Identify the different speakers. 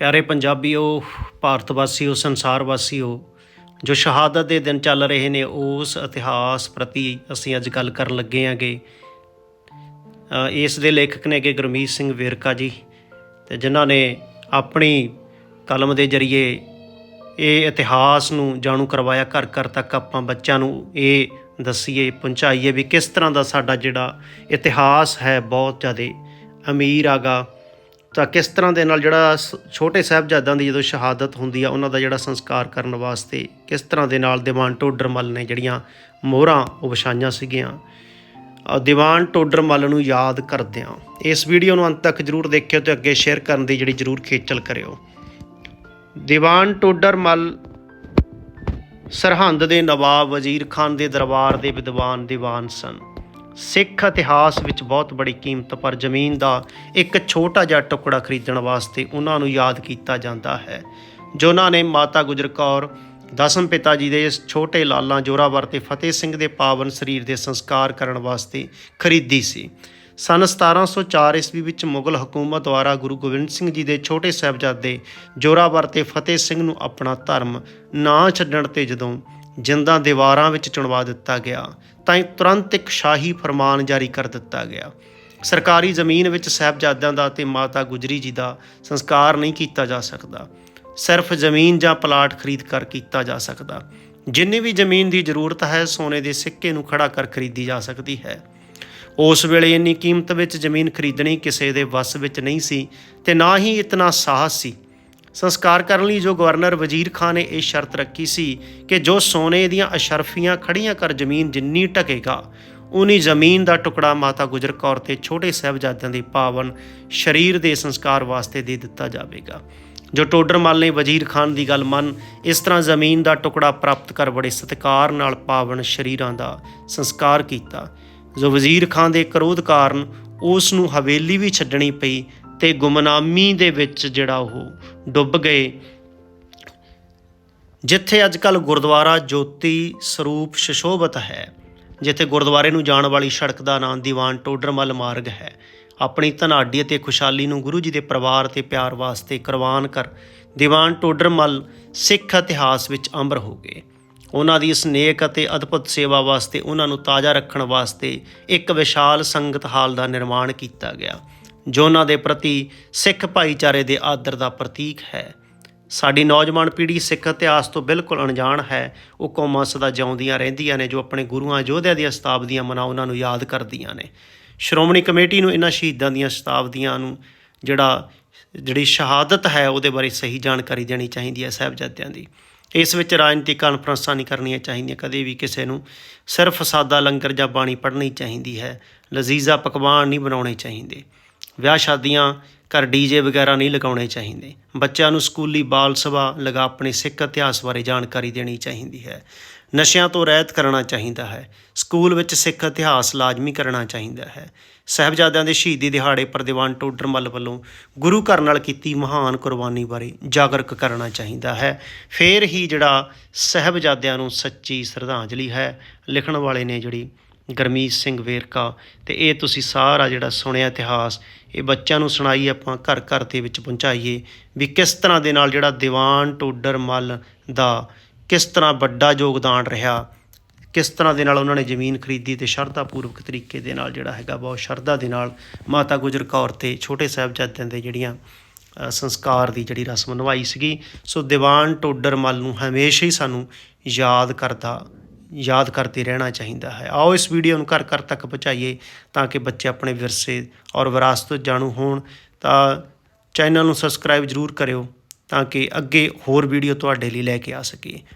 Speaker 1: ਪਿਆਰੇ ਪੰਜਾਬੀਓ ਭਾਰਤ ਵਾਸੀਓ ਸੰਸਾਰ ਵਾਸੀਓ ਜੋ ਸ਼ਹਾਦਤ ਦੇ ਦਿਨ ਚੱਲ ਰਹੇ ਨੇ, ਉਸ ਇਤਿਹਾਸ ਪ੍ਰਤੀ ਅਸੀਂ ਅੱਜ ਗੱਲ ਕਰਨ ਲੱਗੇ ਆਂਗੇ। ਇਸ ਦੇ ਲੇਖਕ ਨੇਗੇ ਗੁਰਮੀਤ ਸਿੰਘ ਵੇਰਕਾ ਜੀ ਤੇ ਜਿਨ੍ਹਾਂ ਨੇ ਆਪਣੀ ਕਲਮ ਦੇ ਜ਼ਰੀਏ ਇਹ ਇਤਿਹਾਸ ਨੂੰ ਜਾਣੂ ਕਰਵਾਇਆ, ਘਰ ਘਰ ਤੱਕ ਆਪਾਂ ਬੱਚਿਆਂ ਨੂੰ ਇਹ ਦੱਸੀਏ, ਪਹੁੰਚਾਈਏ ਵੀ ਕਿਸ ਤਰ੍ਹਾਂ ਦਾ ਸਾਡਾ ਜਿਹੜਾ ਇਤਿਹਾਸ ਹੈ, ਬਹੁਤ ਜ਼ਿਆਦਾ ਅਮੀਰ ਆਗਾ। ਤਾਂ ਕਿਸ ਤਰ੍ਹਾਂ ਦੇ ਨਾਲ ਜਿਹੜਾ ਸ- ਛੋਟੇ ਸਾਹਿਬਜ਼ਾਦਿਆਂ ਦੀ ਜਦੋਂ ਸ਼ਹਾਦਤ ਹੁੰਦੀ ਆ ਉਹਨਾਂ ਦਾ ਜਿਹੜਾ ਸੰਸਕਾਰ ਕਰਨ ਵਾਸਤੇ ਕਿਸ ਤਰ੍ਹਾਂ ਦੇ ਨਾਲ ਦੀਵਾਨ ਟੋਡਰਮਲ ਨੇ ਜਿਹੜੀਆਂ ਮੋਹਰਾਂ ਉਹ ਵਿਛਾਈਆਂ ਸੀਗੀਆਂ? ਅ, ਦੀਵਾਨ ਟੋਡਰਮਲ ਨੂੰ ਯਾਦ ਕਰਦਿਆਂ ਇਸ ਵੀਡੀਓ ਨੂੰ ਅੰਤ ਤੱਕ ਜਰੂਰ ਦੇਖਿਓ ਤੇ ਅੱਗੇ ਸ਼ੇਅਰ ਕਰਨ ਦੀ ਜਿਹੜੀ ਜਰੂਰ ਖੇਚਲ ਕਰਿਓ। ਦੀਵਾਨ ਟੋਡਰਮਲ ਸਰਹੰਦ ਦੇ ਨਵਾਬ ਵਜ਼ੀਰ ਖਾਨ ਦੇ ਦਰਬਾਰ ਦੇ ਵਿਦਵਾਨ ਦੀਵਾਨ ਸਨ। ਸਿੱਖ ਇਤਿਹਾਸ ਵਿੱਚ ਬਹੁਤ ਬੜੀ ਕੀਮਤ, ਪਰ ਜ਼ਮੀਨ ਦਾ ਇੱਕ ਛੋਟਾ ਜਿਹਾ ਟੁਕੜਾ ਖਰੀਦਣ ਵਾਸਤੇ ਉਹਨਾਂ ਨੂੰ ਯਾਦ ਕੀਤਾ ਜਾਂਦਾ ਹੈ। ਜੋ ਉਹਨਾਂ ਨੇ ਮਾਤਾ ਗੁਜਰ ਕੌਰ, ਦਸਮ ਪਿਤਾ ਜੀ ਦੇ ਇਸ ਛੋਟੇ ਲਾਲਾਂ ਜੋਰਾਵਰ ਤੇ ਫਤਿਹ ਸਿੰਘ ਦੇ ਪਾਵਨ ਸਰੀਰ ਦੇ ਸੰਸਕਾਰ ਕਰਨ ਵਾਸਤੇ ਖਰੀਦੀ ਸੀ। ਸਨ 1704 ਈਸਵੀ ਵਿੱਚ ਮੁਗਲ ਹਕੂਮਤ ਦੁਆਰਾ ਗੁਰੂ ਗੋਬਿੰਦ ਸਿੰਘ ਜੀ ਦੇ ਛੋਟੇ ਸਾਹਿਬਜ਼ਾਦੇ ਜੋਰਾਵਰ ਤੇ ਫਤਿਹ ਸਿੰਘ ਨੂੰ ਆਪਣਾ ਧਰਮ ਨਾ ਛੱਡਣ ਤੇ ਜਦੋਂ ਜਿੰਦਾ ਦੀਵਾਰਾਂ ਵਿੱਚ ਚੁਣਵਾ ਦਿੱਤਾ ਗਿਆ, ਤਾਂ ਤੁਰੰਤ ਇੱਕ ਸ਼ਾਹੀ ਫਰਮਾਨ ਜਾਰੀ ਕਰ ਦਿੱਤਾ ਗਿਆ। ਸਰਕਾਰੀ ਜ਼ਮੀਨ ਵਿੱਚ ਸਾਹਿਬਜ਼ਾਦਿਆਂ ਦਾ ਤੇ ਮਾਤਾ ਗੁਜਰੀ ਜੀ ਦਾ ਸੰਸਕਾਰ ਨਹੀਂ ਕੀਤਾ ਜਾ ਸਕਦਾ। ਸਿਰਫ ਜ਼ਮੀਨ ਜਾਂ ਪਲਾਟ ਖਰੀਦ ਕਰ ਕੀਤਾ ਜਾ ਸਕਦਾ। ਜਿੰਨੀ ਵੀ ਜ਼ਮੀਨ ਦੀ ਜ਼ਰੂਰਤ ਹੈ, ਸੋਨੇ ਦੇ ਸਿੱਕੇ ਨੂੰ ਖੜਾ ਕਰ ਖਰੀਦੀ ਜਾ ਸਕਦੀ ਹੈ। ਉਸ ਵੇਲੇ ਇੰਨੀ ਕੀਮਤ ਵਿੱਚ ਜ਼ਮੀਨ ਖਰੀਦਣੀ ਕਿਸੇ ਦੇ ਵੱਸ ਵਿੱਚ ਨਹੀਂ ਸੀ ਤੇ ਨਾ ਹੀ ਇਤਨਾ ਸਾਹਸ ਸੀ। ਸੰਸਕਾਰ ਕਰਨ ਲਈ ਜੋ ਗਵਰਨਰ ਵਜ਼ੀਰ ਖਾਨ ਨੇ ਇਹ ਸ਼ਰਤ ਰੱਖੀ ਸੀ ਕਿ ਜੋ ਸੋਨੇ ਦੀਆਂ ਅਸ਼ਰਫੀਆਂ ਖੜੀਆਂ ਕਰ ਜ਼ਮੀਨ ਜਿੰਨੀ ਟਕੇਗਾ ਉਨੀ ਜ਼ਮੀਨ ਦਾ ਟੁਕੜਾ ਮਾਤਾ ਗੁਜਰ ਕੌਰ ਤੇ ਛੋਟੇ ਸਾਹਿਬਜ਼ਾਦਿਆਂ ਦੇ ਪਾਵਨ ਸਰੀਰ ਦੇ ਸੰਸਕਾਰ ਵਾਸਤੇ ਦੇ ਦਿੱਤਾ ਜਾਵੇਗਾ। ਜੋ ਟੋਡਰਮਲ ਨੇ ਵਜ਼ੀਰ ਖਾਨ ਦੀ ਗੱਲ ਮੰਨ, ਇਸ ਤਰ੍ਹਾਂ ਜ਼ਮੀਨ ਦਾ ਟੁਕੜਾ ਪ੍ਰਾਪਤ ਕਰ ਬੜੇ ਸਤਿਕਾਰ ਨਾਲ ਪਾਵਨ ਸ਼ਰੀਰਾਂ ਦਾ ਸੰਸਕਾਰ ਕੀਤਾ। ਜੋ ਵਜ਼ੀਰ ਖਾਨ ਦੇ ਕਰੋਧ ਕਾਰਨ ਉਸ ਨੂੰ ਹਵੇਲੀ ਵੀ ਛੱਡਣੀ ਪਈ ਤੇ ਗੁਮਨਾਮੀ ਦੇ ਵਿੱਚ ਜਿਹੜਾ ਉਹ ਡੁੱਬ ਗਏ। ਜਿੱਥੇ ਅੱਜ ਕੱਲ ਗੁਰਦੁਆਰਾ ਜੋਤੀ ਸਰੂਪ ਸ਼ਸ਼ੋਭਤ ਹੈ, ਜਿੱਥੇ ਗੁਰਦੁਆਰੇ ਨੂੰ ਜਾਣ ਵਾਲੀ ਸੜਕ ਦਾ ਨਾਮ ਦੀਵਾਨ ਟੋਡਰਮਲ ਮਾਰਗ ਹੈ, ਆਪਣੀ ਧਨਾਢੀ ਅਤੇ ਖੁਸ਼ਹਾਲੀ ਨੂੰ ਗੁਰੂ ਜੀ ਦੇ ਪਰਿਵਾਰ ਤੇ ਪਿਆਰ ਵਾਸਤੇ ਕੁਰਬਾਨ ਕਰ ਦੀਵਾਨ ਟੋਡਰਮਲ ਸਿੱਖ ਇਤਿਹਾਸ ਵਿੱਚ ਅੰਬਰ ਹੋ ਗਏ। ਉਹਨਾਂ ਦੀ ਇਸ ਨੇਕ ਅਤੇ ਅਦਭੁਤ ਸੇਵਾ ਵਾਸਤੇ ਉਹਨਾਂ ਨੂੰ ਤਾਜ਼ਾ ਰੱਖਣ ਵਾਸਤੇ ਇੱਕ ਵਿਸ਼ਾਲ ਸੰਗਤ ਹਾਲ ਦਾ ਨਿਰਮਾਣ ਕੀਤਾ ਗਿਆ। ਜੋ ਉਹਨਾਂ ਦੇ ਪ੍ਰਤੀ ਸਿੱਖ ਭਾਈਚਾਰੇ ਦੇ ਆਦਰ ਦਾ ਪ੍ਰਤੀਕ ਹੈ। ਸਾਡੀ ਨੌਜਵਾਨ ਪੀੜ੍ਹੀ ਸਿੱਖ ਇਤਿਹਾਸ ਤੋਂ ਬਿਲਕੁਲ ਅਣਜਾਣ ਹੈ। ਉਹ ਕੌਮਾਂ ਸਦਾ ਜਿਉਂਦੀਆਂ ਰਹਿੰਦੀਆਂ ਨੇ, ਜੋ ਆਪਣੇ ਗੁਰੂਆਂ ਯੋਧਿਆਂ ਦੀਆਂ ਸ਼ਤਾਬਦੀਆਂ ਮਨਾ ਉਹਨਾਂ ਨੂੰ ਯਾਦ ਕਰਦੀਆਂ ਨੇ। ਸ਼੍ਰੋਮਣੀ ਕਮੇਟੀ ਨੂੰ ਇਹਨਾਂ ਸ਼ਹੀਦਾਂ ਦੀਆਂ ਸ਼ਤਾਬਦੀਆਂ ਨੂੰ ਜਿਹੜਾ, ਜਿਹੜੀ ਸ਼ਹਾਦਤ ਹੈ, ਉਹਦੇ ਬਾਰੇ ਸਹੀ ਜਾਣਕਾਰੀ ਦੇਣੀ ਚਾਹੀਦੀ ਹੈ ਸਾਹਿਬਜ਼ਾਦਿਆਂ ਦੀ। ਇਸ ਵਿੱਚ ਰਾਜਨੀਤਿਕ ਕਾਨਫਰੰਸਾਂ ਨਹੀਂ ਕਰਨੀਆਂ ਚਾਹੀਦੀਆਂ, ਕਦੇ ਵੀ ਕਿਸੇ ਨੂੰ। ਸਿਰਫ ਸਾਦਾ ਲੰਗਰ ਜਾਂ ਬਾਣੀ ਪੜ੍ਹਨੀ ਚਾਹੀਦੀ ਹੈ। ਲਜ਼ੀਜ਼ਾ ਪਕਵਾਨ ਨਹੀਂ ਬਣਾਉਣੇ ਚਾਹੀਦੇ। ਵਿਆਹ ਸ਼ਾਦੀਆਂ, ਘਰ ਡੀਜੇ ਵਗੈਰਾ ਨਹੀਂ ਲਗਾਉਣੇ ਚਾਹੀਦੇ। ਬੱਚਿਆਂ ਨੂੰ ਸਕੂਲੀ ਬਾਲ ਸਭਾ ਲਗਾ ਆਪਣੇ ਸਿੱਖ ਇਤਿਹਾਸ ਬਾਰੇ ਜਾਣਕਾਰੀ ਦੇਣੀ ਚਾਹੀਦੀ ਹੈ। ਨਸ਼ਿਆਂ ਤੋਂ ਰਹਿਤ ਕਰਨਾ ਚਾਹੀਦਾ ਹੈ। ਸਕੂਲ ਵਿੱਚ ਸਿੱਖ ਇਤਿਹਾਸ ਲਾਜ਼ਮੀ ਕਰਨਾ ਚਾਹੀਦਾ ਹੈ। ਸਾਹਿਬਜ਼ਾਦਿਆਂ ਦੇ ਸ਼ਹੀਦੀ ਦਿਹਾੜੇ ਪਰ ਦੀਵਾਨ ਟੋਡਰਮਲ ਵੱਲੋਂ ਗੁਰੂ ਘਰ ਨਾਲ ਕੀਤੀ ਮਹਾਨ ਕੁਰਬਾਨੀ ਬਾਰੇ ਜਾਗਰੂਕ ਕਰਨਾ ਚਾਹੀਦਾ ਹੈ। ਫੇਰ ਹੀ ਜਿਹੜਾ ਸਾਹਿਬਜ਼ਾਦਿਆਂ ਨੂੰ ਸੱਚੀ ਸ਼ਰਧਾਂਜਲੀ ਹੈ, ਲਿਖਣ ਵਾਲੇ ਨੇ ਜਿਹੜੀ ਗਰਮੀਤ ਸਿੰਘ ਵੇਰਕਾ, ਤੇ ਇਹ ਤੁਸੀਂ ਸਾਰਾ ਜਿਹੜਾ ਸੁਣਿਆ ਇਤਿਹਾਸ, ਇਹ ਬੱਚਿਆਂ ਨੂੰ ਸੁਣਾਈ ਆਪਾਂ ਘਰ ਘਰ ਦੇ ਵਿੱਚ ਪਹੁੰਚਾਈਏ ਵੀ ਕਿਸ ਤਰ੍ਹਾਂ ਦੇ ਨਾਲ ਜਿਹੜਾ ਦੀਵਾਨ ਟੋਡਰ ਮੱਲ ਦਾ ਕਿਸ ਤਰ੍ਹਾਂ ਵੱਡਾ ਯੋਗਦਾਨ ਰਿਹਾ, ਕਿਸ ਤਰ੍ਹਾਂ ਦੇ ਨਾਲ ਉਹਨਾਂ ਨੇ ਜ਼ਮੀਨ ਖਰੀਦੀ ਤੇ ਸ਼ਰਧਾਪੂਰਵਕ ਤਰੀਕੇ ਦੇ ਨਾਲ ਜਿਹੜਾ ਹੈਗਾ ਬਹੁਤ ਸ਼ਰਧਾ ਦੇ ਨਾਲ ਮਾਤਾ ਗੁਜਰ ਕੌਰ ਤੇ ਛੋਟੇ ਸਾਹਿਬਜ਼ਾਦਿਆਂ ਦੇ ਜਿਹੜੀਆਂ ਸੰਸਕਾਰ ਦੀ ਜਿਹੜੀ ਰਸਮ ਨਿਭਾਈ ਸੀਗੀ। ਸੋ ਦੀਵਾਨ ਟੋਡਰ ਮੱਲ ਨੂੰ ਹਮੇਸ਼ਾ ਹੀ ਸਾਨੂੰ ਯਾਦ ਕਰਦਾ ਯਾਦ ਕਰਦੇ ਰਹਿਣਾ ਚਾਹੀਦਾ ਹੈ। ਆਓ ਇਸ ਵੀਡੀਓ ਨੂੰ ਘਰ ਘਰ ਤੱਕ ਪਹੁੰਚਾਈਏ ਤਾਂ ਕਿ ਬੱਚੇ ਆਪਣੇ ਵਿਰਸੇ ਔਰ ਵਿਰਾਸਤ ਤੋਂ ਜਾਣੂ ਹੋਣ। ਤਾਂ ਚੈਨਲ ਨੂੰ ਸਬਸਕ੍ਰਾਈਬ ਜ਼ਰੂਰ ਕਰਿਓ ਤਾਂ ਕਿ ਅੱਗੇ ਹੋਰ ਵੀਡੀਓ ਤੁਹਾਡੇ ਲਈ ਲੈ ਕੇ ਆ ਸਕੀਏ।